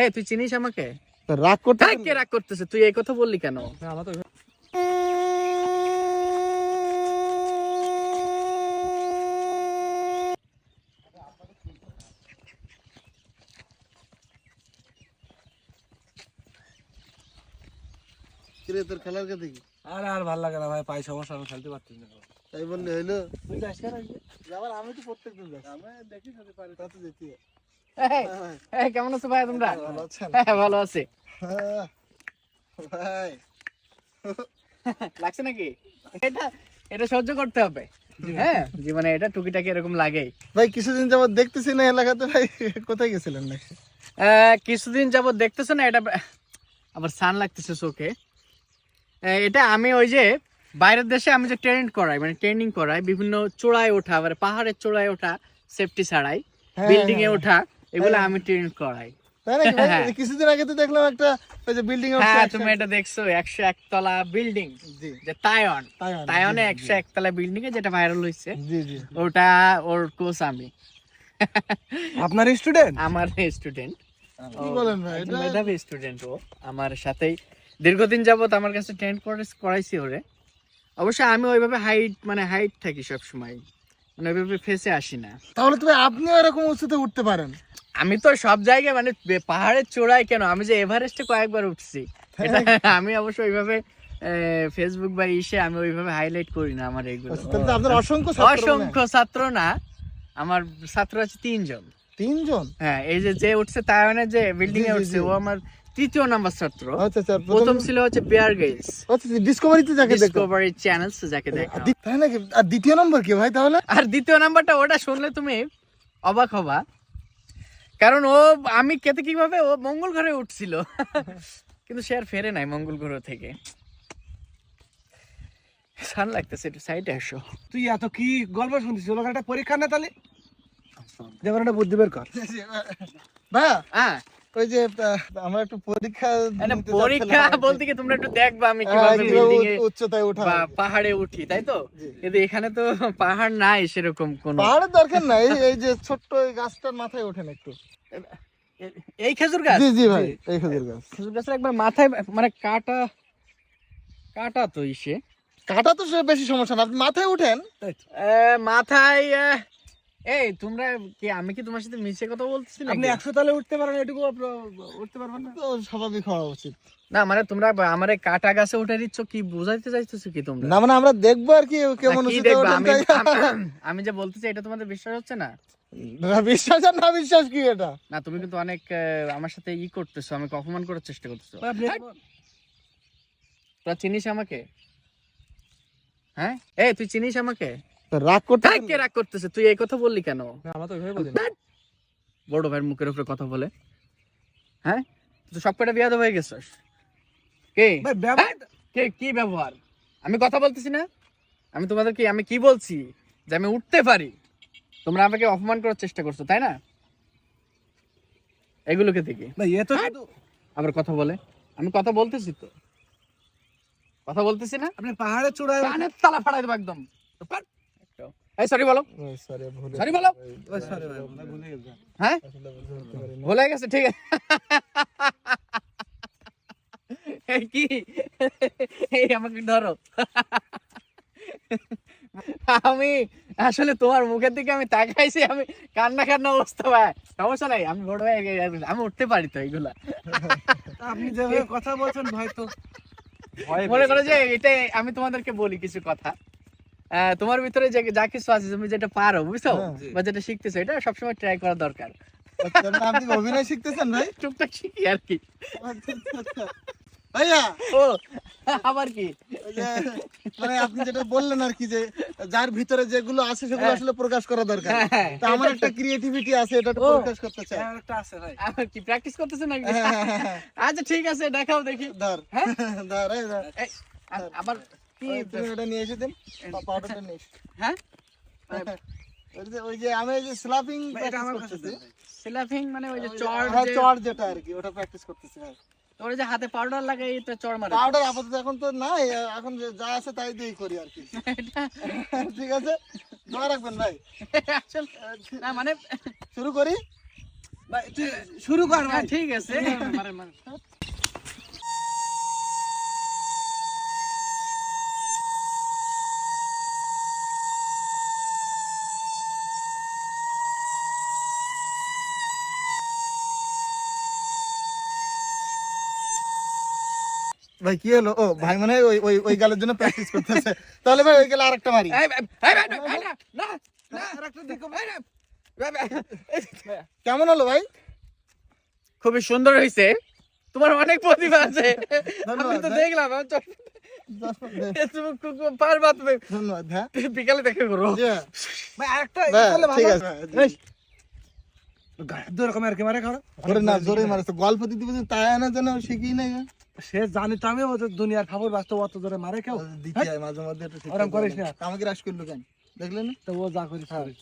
এই তুই চিনিস আমাকে? রাগ করতে কে রাগ করতেছে? তুই এই কথা বললি কেন? কিরে তোর খেলার কে? দেখি আর আর ভালো লাগে না ভাই পাই সমস্যা আমি খেলতে পারছি না তাই বললে হইল? যাবার আমি তো প্রত্যেক দিন যাই আমি দেখি সাথে পারি। তা তো যেতে হয়। কেমন আছো ভাই তোমরা? হ্যাঁ ভালো আছি। হ্যাঁ, ভাই। লাগছে নাকি? এটা এটা সহ্য করতে হবে। হ্যাঁ জীবনে এটা টুকিটাকি এরকম লাগেই। ভাই কিছুদিন যাবত দেখতেছি না এলাকাতে ভাই। কোথায় গেছিলেন নাকি? কিছুদিন যাবত দেখতেছো না এটা আবার সান লাগতেছে চোখে। এটা আমি ওই যে বাইরের দেশে আমি যে ট্রেনিং করাই মানে ট্রেনিং করাই বিভিন্ন চোড়ায় ওঠা মানে পাহাড়ের চোড়ায় ওঠা সেফটি ছাড়াই হ্যাঁ, বিল্ডিং এ হ্যাঁ। ওঠা। এগুলো। আমি ট্রেনিং করাই। তাই নাকি? ভাই? হ্যাঁ। কিছুদিন আগে তো দেখলাম একটা ওই যে বিল্ডিং হ্যাঁ তুমি এটা দেখছ একশো একতলা বিল্ডিং যে তায়ন তায়নে একশো একতলা বিল্ডিং এ যেটা ভাইরাল হয়েছে জি জি। ওটা ওর কোচ আমি। আপনার স্টুডেন্ট আমার স্টুডেন্ট কি বলেন ভাই এটা মেধাবী স্টুডেন্ট ও। আমার সাথেই দীর্ঘদিন যাবত আমার কাছে ট্রেন করাইছি ওরে। অবশ্যই আমি ওইভাবে হাইট মানে হাইট থাকি সব সময় মানে ওইভাবে ফেসে আসি না। তাহলে তুমি আপনিও এরকম উঁচুতে উঠতে পারেন। আমি তো সব জায়গায় মানে পাহাড়ের চূড়ায় কেন? আমি যে এভারেস্টে কয়েকবার উঠছি। আমি অবশ্য ওইভাবে ফেসবুক বা ইসে আমি ওইভাবে হাইলাইট করি না আমার এইগুলো আপনার অসংখ্য ছাত্র অসংখ্য ছাত্র না আমার ছাত্র আছে তিনজন। তিনজন? হ্যাঁ এই যে যে উঠছে তাইওয়ানের যে বিল্ডিং এ উঠছে ও আমার তৃতীয় নাম্বার ছাত্র। আচ্ছা আচ্ছা প্রথম ছিল হচ্ছে বিয়ার গেলস আচ্ছা ডিসকভারিতে যাকে দেখো। ডিসকভারি চ্যানেলস যাকে দেখো। তাই নাকি আর দ্বিতীয় নম্বর কি ভাই তাহলে? আর দ্বিতীয় নাম্বারটা ওটা শুনলে তুমি অবাক হবা। কারণ ও আমি কেতে কীভাবে ও মঙ্গল ঘরে উঠছিল। কিন্তু সে আর ফেরে নাই মঙ্গল গ্রহ থেকে। সান লাগতেছে একটু সাইডে আসো। তুই এত কি গল্প শুনছিস? ওগুলো একটা পরীক্ষা না তাহলে? যেমন একটা বুদ্ধি বের কর। ভাইয়া হ্যাঁ ওই যে আমরা একটু পরীক্ষা পরীক্ষা বলতে কি তোমরা একটু দেখবা আমি হ্যাঁ, কীভাবে কীভাবে বিল্ডিং এ উচ্চতায় ওঠা পাহাড়ে উঠি তাই তো? কিন্তু এখানে তো পাহাড় নাই সেরকম কোনো। পাহাড়ের দরকার নাই এই যে ছোট্ট এই গাছটার মাথায় ওঠেন একটু। এই খেজুর গাছ? জি জি ভাই এই খেজুর গাছ। খেজুর গাছের একবার মাথায় মানে কাটা কাটা তো ইসে। কাটা তো বেশি সমস্যা না আপনি মাথায় উঠেন। মাথায় এই তোমরা কি আমি কি তোমার সাথে মিশে কথা বলতেছি আপনি নাকি? একশো তালে উঠতে পারেন এটুকু উঠতে পারবেন না? তো স্বাভাবিক হওয়া উচিত। না মানে তোমরা আমার কাটা গাছে উঠে দিচ্ছ কি বুঝাইতে চাইতেছো কি তোমরা? না মানে আমরা দেখব আর কি কেমন আমি আমি- যে বলতেছি এটা তোমাদের বিশ্বাস হচ্ছে না? না, বিশ্বাস আর না বিশ্বাস কি এটা? না তুমি কিন্তু অনেক আমার সাথে ই করতেছো আমাকে অপমান করার চেষ্টা করতেছো। আপনি তোরা চিনিস আমাকে? হ্যাঁ? এই তুই চিনিস আমাকে? রাগ করতে কে রাগ করতেছে? তুই এই কথা বললি কেন? আমার তো ওইভাবে বলি বড় ভাইয়ের মুখের উপরে কথা বলে। হ্যাঁ? তুই সব কটা বিয়াদ হয়ে গেছিস। কে? কে? কি ব্যবহার? আমি কথা বলতেছি না? আমি তোমাদের কি আমি কি বলছি? যে আমি উঠতে পারি। তোমরা আমাকে অপমান করার চেষ্টা করছ তাই না? এগুলোকে থেকে ভাই এ আবার কথা বলে। আমি কথা বলতেছি তো। কথা বলতেছি না? আপনি পাহাড়ের চূড়ায় তালা ফাড়াই দেবো একদম। এই সরি বলো। সরি বলো। ওই sorry ভাই, হয় ভুলে হ্যাঁ? গেছে ঠিক আছে। কি? এই আমাকে ধরো। আমি আসলে তোমার মুখের দিকে আমি তাকাইছি আমি কান্না কান্না অবস্থা ভাই। সমস্যা নাই আমি বড় হয়ে গেছি, আমি উঠতে পারি তো এইগুলা আপনি যেভাবে কথা বলছেন ভাই তো। ভয় মনে করো যে এটাই আমি তোমাদেরকে বলি কিছু কথা। তোমার ভিতরে যা কিছু আছে তুমি যেটা পারো বুঝছ? হ্যাঁ, বা যেটা শিখতেছো এটা সবসময় ট্রাই করা দরকার। আচ্ছা, আপনি অভিনয় শিখতেছেন ভাই? টুকটাক শিখি আর কি। আচ্ছা, আচ্ছা। ভাইয়া! ও আবার কি? যে, মানে আপনি যেটা বললেন আর কি যে যার ভিতরে যেগুলো আছে সেগুলো হ্যাঁ। আসলে প্রকাশ করা দরকার। হ্যাঁ, তা আমার একটা ক্রিয়েটিভিটি আছে এটা প্রকাশ করতে চাই। হ্যাঁ, একটা আছে ভাই। কি প্র্যাকটিস করতেছো নাকি। আচ্ছা ঠিক আছে দেখাও দেখি। ধর। হ্যাঁ? ধর এই ধর। আবার কি তুমি ওটা নিয়ে এসে দিন পাউডারটা নিয়ে হ্যাঁ? ওই যে- আমি যে স্ল্যাপিং এটা আমার কাছে করতেছি। দেন ভাই। সিলাফিং মানে ওই যে চড় হ্যাঁ, চড় যেটা আর কি ওটা প্র্যাকটিস করতেছি হ্যাঁ। ওরা যে হাতে পাউডার লাগাই তো চড় মারে। পাউডার আপাতত এখন তো নাই এখন যা আছে তাই দিয়েই করি আর কি। ঠিক আছে? দোয়া রাখবেন ভাই। না মানে শুরু করি? ভাই, শুরু কর ভাই। হ্যাঁ, ঠিক আছে ভাই কি হলো? ও ভাই মনে ওই ওই ওই গালের জন্য প্র্যাকটিস করতেছে। তাহলে ভাই ওই গেলে আরেকটা মারি। কেমন হলো ভাই? খুবই সুন্দর হয়েছে তোমার অনেক প্রতিভা আছে। আমি তো দেখলাম পারবা তুমি। হ্যাঁ। বিকালে দেখে করো। ভাই আরেকটা ভাই, ঠিক আছে। গায়ে দু রকম আর কি মারে খাওয়া। না জোরে গল্প দিতে তাই আনা যেন শিখি নাই সে জানি তো আমি ওদের দুনিয়ার খবর বাস্তব অত ধরে মারে কেউ। দিতে হয়? মাঝে মধ্যে ঠিক করিস না। আমাকে রাস করল কেন? দেখলেন তো ও যা করি করিস।